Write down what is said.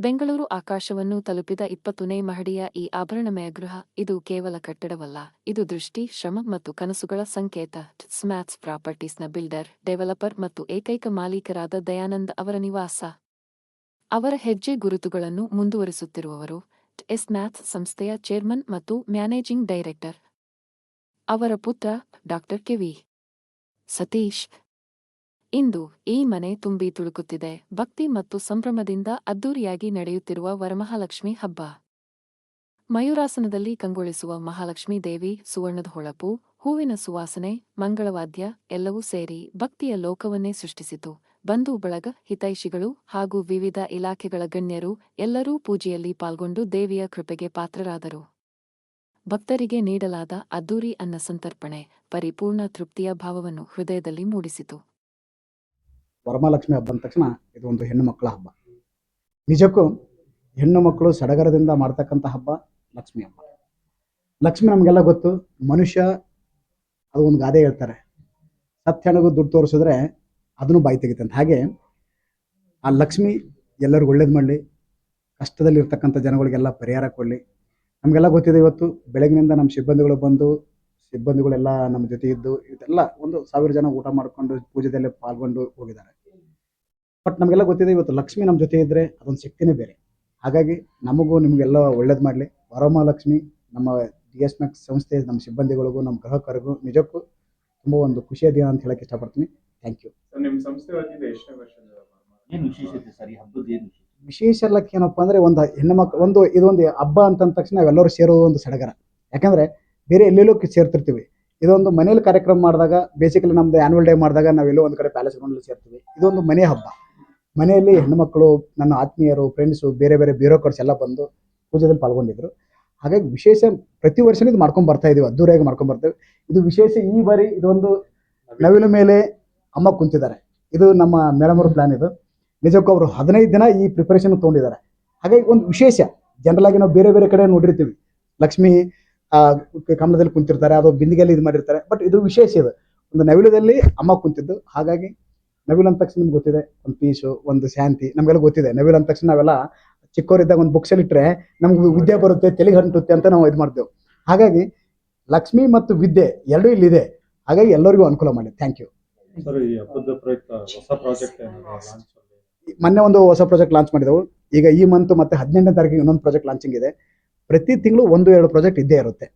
ಬೆಂಗಳೂರು ಆಕಾಶವನ್ನು ತಲುಪಿದ ಇಪ್ಪತ್ತನೇ ಮಹಡಿಯ ಈ ಆಭರಣಮಯ ಗೃಹ, ಇದು ಕೇವಲ ಕಟ್ಟಡವಲ್ಲ, ಇದು ದೃಷ್ಟಿ, ಶ್ರಮ ಮತ್ತು ಕನಸುಗಳ ಸಂಕೇತ. ಸ್ಮ್ಯಾಥ್ಸ್ ಪ್ರಾಪರ್ಟೀಸ್ನ ಬಿಲ್ಡರ್, ಡೆವಲಪರ್ ಮತ್ತು ಏಕೈಕ ಮಾಲೀಕರಾದ ದಯಾನಂದ್ ಅವರ ನಿವಾಸ. ಅವರ ಹೆಜ್ಜೆ ಗುರುತುಗಳನ್ನು ಮುಂದುವರಿಸುತ್ತಿರುವವರು ಎಸ್ ಮ್ಯಾಥ್ಸ್ ಸಂಸ್ಥೆಯ ಚೇರ್ಮನ್ ಮತ್ತು ಮ್ಯಾನೇಜಿಂಗ್ ಡೈರೆಕ್ಟರ್. ಅವರ ಪುತ್ರ, ಡಾಕ್ಟರ್ ಕೆವಿ ಸತೀಶ್. ಇಂದು ಈ ಮನೆ ತುಂಬಿ ತುಳುಕುತ್ತಿದೆ. ಭಕ್ತಿ ಮತ್ತು ಸಂಭ್ರಮದಿಂದ ಅದ್ದೂರಿಯಾಗಿ ನಡೆಯುತ್ತಿರುವ ವರಮಹಾಲಕ್ಷ್ಮಿ ಹಬ್ಬ. ಮಯೂರಾಸನದಲ್ಲಿ ಕಂಗೊಳಿಸುವ ಮಹಾಲಕ್ಷ್ಮಿ ದೇವಿ, ಸುವರ್ಣದ ಹೊಳಪು, ಹೂವಿನ ಸುವಾಸನೆ, ಮಂಗಳವಾದ್ಯ ಎಲ್ಲವೂ ಸೇರಿ ಭಕ್ತಿಯ ಲೋಕವನ್ನೇ ಸೃಷ್ಟಿಸಿತು. ಬಂಧು ಬಳಗ, ಹಿತೈಷಿಗಳು ಹಾಗೂ ವಿವಿಧ ಇಲಾಖೆಗಳ ಗಣ್ಯರು ಎಲ್ಲರೂ ಪೂಜೆಯಲ್ಲಿ ಪಾಲ್ಗೊಂಡು ದೇವಿಯ ಕೃಪೆಗೆ ಪಾತ್ರರಾದರು. ಭಕ್ತರಿಗೆ ನೀಡಲಾದ ಅದ್ದೂರಿ ಅನ್ನ ಸಂತರ್ಪಣೆ, ಪರಿಪೂರ್ಣ ತೃಪ್ತಿಯ ಭಾವವನ್ನು ಹೃದಯದಲ್ಲಿ ಮೂಡಿಸಿತು. ವರಮಹಾಲಕ್ಷ್ಮಿ ಹಬ್ಬ ಅಂದ ತಕ್ಷಣ ಇದು ಒಂದು ಹೆಣ್ಣು ಮಕ್ಕಳ ಹಬ್ಬ. ನಿಜಕ್ಕೂ ಹೆಣ್ಣು ಮಕ್ಕಳು ಸಡಗರದಿಂದ ಮಾಡ್ತಕ್ಕಂಥ ಹಬ್ಬ ಲಕ್ಷ್ಮಿ ಹಬ್ಬ. ಲಕ್ಷ್ಮಿ ನಮಗೆಲ್ಲ ಗೊತ್ತು, ಮನುಷ್ಯ ಅದು ಒಂದು ಗಾದೆ ಹೇಳ್ತಾರೆ. ಸತ್ಯಣಗೂ ದುಡ್ಡು ತೋರಿಸಿದ್ರೆ ಅದನ್ನು ಬಾಯಿ ತೆಗಿತಂತೆ ಹಾಗೆ ಆ ಲಕ್ಷ್ಮಿ ಎಲ್ಲರಿಗೂ ಒಳ್ಳೇದು ಮಾಡಲಿ, ಕಷ್ಟದಲ್ಲಿರ್ತಕ್ಕಂಥ ಜನಗಳಿಗೆಲ್ಲ ಪರಿಹಾರ ಕೊಡಲಿ. ನಮಗೆಲ್ಲ ಗೊತ್ತಿದೆ ಇವತ್ತು ಬೆಳಗಿನಿಂದ ನಮ್ಮ ಸಿಬ್ಬಂದಿಗಳು ಬಂದು, ಸಿಬ್ಬಂದಿಗಳೆಲ್ಲ ನಮ್ಮ ಜೊತೆ ಇದ್ದು ಇದೆಲ್ಲ ಒಂದು ಸಾವಿರ ಜನ ಊಟ ಮಾಡಿಕೊಂಡು ಪೂಜೆದಲ್ಲಿ ಪಾಲ್ಗೊಂಡು ಹೋಗಿದ್ದಾರೆ. ಬಟ್ ನಮಗೆಲ್ಲ ಗೊತ್ತಿದೆ ಇವತ್ತು ಲಕ್ಷ್ಮಿ ನಮ್ಮ ಜೊತೆ ಇದ್ದರೆ ಅದೊಂದು ಶಕ್ತಿನೇ ಬೇರೆ. ಹಾಗಾಗಿ ನಮಗೂ ನಿಮಗೆಲ್ಲ ಒಳ್ಳೇದು ಮಾಡಲಿ. ವರಮಹಾಲಕ್ಷ್ಮಿ ನಮ್ಮ ಡಿ ಎಸ್ ಮ್ಯಾಕ್ಸ್ ಸಂಸ್ಥೆ ನಮ್ಮ ಸಿಬ್ಬಂದಿಗಳಿಗೂ ನಮ್ಮ ಗ್ರಾಹಕರಿಗೂ ನಿಜಕ್ಕೂ ತುಂಬ ಒಂದು ಖುಷಿಯ ದಿನ ಅಂತ ಹೇಳಕ್ಕೆ ಇಷ್ಟಪಡ್ತೀನಿ. ಥ್ಯಾಂಕ್ ಯು ಸರ್ ನಿಮ್ಮ ಸಂಸ್ಥೆ ವತಿಯಿಂದ ಎಷ್ಟನೇ ವರ್ಷದ ಏನು ವಿಶೇಷತೆ ಸರ್ ಈ ಹಬ್ಬದ ಏನು ವಿಶೇಷ ಲಕ್ಕ ಲಕ್ ಏನಪ್ಪ ಅಂದರೆ ಒಂದು ಹೆಣ್ಣು ಮಕ್ಳು ಒಂದು ಇದೊಂದು ಹಬ್ಬ ಅಂತಂದ ತಕ್ಷಣ ನಾವೆಲ್ಲರೂ ಸೇರೋದು ಒಂದು ಸಡಗರ. ಯಾಕಂದರೆ ಬೇರೆ ಎಲ್ಲೆಲ್ಲೋ ಸೇರ್ತಿರ್ತೀವಿ. ಇದೊಂದು ಮನೇಲಿ ಕಾರ್ಯಕ್ರಮ ಮಾಡಿದಾಗ ಬೇಸಿಕಲಿ ನಮ್ದು ಆ್ಯನ್ಯುವಲ್ ಡೇ ಮಾಡಿದಾಗ ನಾವೆಲ್ಲೋ ಒಂದು ಕಡೆ ಪ್ಯಾಲೇಸ್ ಗ್ರೌಂಡಲ್ಲಿ ಸೇರ್ತೀವಿ. ಇದೊಂದು ಮನೆ ಹಬ್ಬ. ಮನೆಯಲ್ಲಿ ಹೆಣ್ಣುಮಕ್ಕಳು ನನ್ನ ಆತ್ಮೀಯರು ಫ್ರೆಂಡ್ಸು ಬೇರೆ ಬೇರೆ ಬ್ಯೂರೋಕ್ರಾಟ್ಸ್ ಎಲ್ಲ ಬಂದು ಪೂಜೆದಲ್ಲಿ ಪಾಲ್ಗೊಂಡಿದ್ರು. ಹಾಗಾಗಿ ವಿಶೇಷ ಪ್ರತಿ ವರ್ಷನೂ ಇದು ಮಾಡ್ಕೊಂಡು ಬರ್ತಾ ಇದೀವಿ, ಅದ್ದೂರಿಯಾಗಿ ಮಾಡ್ಕೊಂಡು ಬರ್ತೇವೆ ಇದು ವಿಶೇಷ ಈ ಬಾರಿ ಇದೊಂದು ನವಿಲು ಮೇಲೆ ಅಮ್ಮ ಕುಂತಿದ್ದಾರೆ. ಇದು ನಮ್ಮ ಮೇಡಮ್ ಅವ್ರ ಪ್ಲಾನ್ ಇದು. ನಿಜಕ್ಕೂ ಅವರು ಹದಿನೈದು ದಿನ ಈ ಪ್ರಿಪರೇಷನ್ ತೊಗೊಂಡಿದ್ದಾರೆ. ಹಾಗಾಗಿ ಒಂದು ವಿಶೇಷ ಜನರಲ್ ಆಗಿ ನಾವು ಬೇರೆ ಬೇರೆ ಕಡೆ ನೋಡಿರ್ತೀವಿ. ಲಕ್ಷ್ಮಿ ಕಮಲದಲ್ಲಿ ಕುಂತಿರ್ತಾರೆ, ಅದು ಬಿಂದಿಗೆಯಲ್ಲಿ ಇದು ಮಾಡಿರ್ತಾರೆ. ಬಟ್ ಇದು ವಿಶೇಷ ಇದು. ಒಂದು ನವಿಲದಲ್ಲಿ ಅಮ್ಮ ಕುಂತಿದ್ದು. ಹಾಗಾಗಿ ನವಿಲ್ ಅಂದ ತಕ್ಷಣ ನಿಮ್ಗೆ ಗೊತ್ತಿದೆ ಒಂದು ಪೀಸು ಒಂದು ಶಾಂತಿ ನಮಗೆಲ್ಲ ಗೊತ್ತಿದೆ. ನವಿಲ್ ಅಂದ ತಕ್ಷಣ ನಾವೆಲ್ಲ ಚಿಕ್ಕವರಿದ್ದಾಗ ಒಂದು ಬುಕ್ಸಲ್ಲಿ ಇಟ್ಟರೆ ನಮ್ಗೆ ವಿದ್ಯೆ ಬರುತ್ತೆ ತೆಲಿಗೆ ಹಂಟುತ್ತೆ ಅಂತ ನಾವು ಇದು ಮಾಡ್ತೇವೆ. ಹಾಗಾಗಿ ಲಕ್ಷ್ಮಿ ಮತ್ತು ವಿದ್ಯೆ ಎರಡೂ ಇಲ್ಲಿದೆ. ಹಾಗಾಗಿ ಎಲ್ಲರಿಗೂ ಅನುಕೂಲ ಮಾಡಿ. ಥ್ಯಾಂಕ್ ಯು ಮೊನ್ನೆ ಒಂದು ಹೊಸ ಪ್ರಾಜೆಕ್ಟ್ ಲಾಂಚ್ ಮಾಡಿದೆವು. ಈಗ ಈ ಮಂತ್ ಮತ್ತೆ ಹದಿನೆಂಟನೇ ತಾರೀಕಿಗೆ ಇನ್ನೊಂದು ಪ್ರಾಜೆಕ್ಟ್ ಲಾಂಚಿಂಗ್ ಇದೆ. ಪ್ರತಿ ತಿಂಗಳು ಒಂದು ಎರಡು ಪ್ರಾಜೆಕ್ಟ್ ಇದ್ದೇ ಇರುತ್ತೆ.